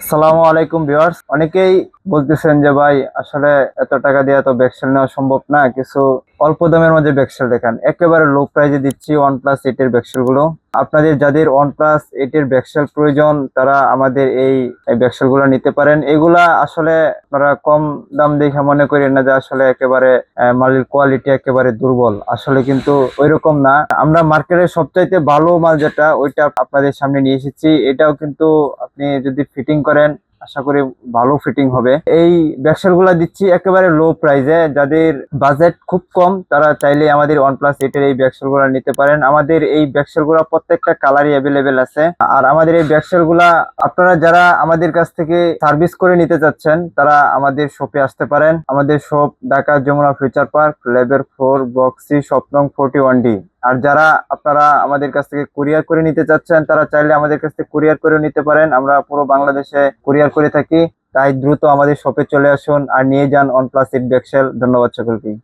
সালামু আলাইকুম ভিউয়ার্স। অনেকেই বলতেছেন যে, ভাই, আসলে এত টাকা দিয়ে এত ব্যাকসেল নেওয়া সম্ভব না। কিছু অল্প দামের মধ্যে ব্যাকসেল দেখান। একেবারে লো প্রাইজে দিচ্ছি ওয়ান প্লাস এইটের ব্যাকসেলগুলো আপনাদের যাদের ওয়ান প্লাস এইটের ব্যাকসেল প্রয়োজন, তারা আমাদের এই ব্যাকসেলগুলো নিতে পারেন। এগুলা আসলে আপনারা কম দাম দেখে মনে করেন না যে, আসলে একেবারে মালের কোয়ালিটি একেবারে দুর্বল। আসলে কিন্তু ওইরকম না। আমরা মার্কেটের সবচাইতে ভালো মাল যেটা, ওইটা আপনাদের সামনে নিয়ে এসেছি। এটাও কিন্তু আপনি যদি ফিটিং করেন আশা করি ভালো ফিটিং হবে। এই ব্যাকসেলগুলা দিচ্ছি একেবারে লো প্রাইসে যাদের বাজেট খুব কম, তারা চাইলে আমাদের ওয়ান প্লাস এইটের এই ব্যাকসেলগুলা নিতে পারেন। আমাদের এই ব্যাকসেলগুলা প্রত্যেকটা কালারই অ্যাভেলেবেল আছে। আর আমাদের এই ব্যাকসেলগুলা আপনারা যারা আমাদের কাছ থেকে সার্ভিস করে নিতে চাচ্ছেন, তারা আমাদের শপে আসতে পারেন। আমাদের shop Dhaka Jamuna Future Park level four Bakshi স্বপ্নং ফোর্টি ওয়ান ডি আর যারা আপনারা আমাদের কাছ থেকে কুরিয়ার করে নিতে চাচ্ছেন, তারা চাইলে আমাদের কাছ থেকে কুরিয়ার করে নিতে পারেন। আমরা পুরো বাংলাদেশে কুরিয়ার করে থাকি। তাই দ্রুত আমাদের শপে চলে আসুন আর নিয়ে যান ওয়ান প্লাস এইট ব্যাকসেল ধন্যবাদ সকলকে।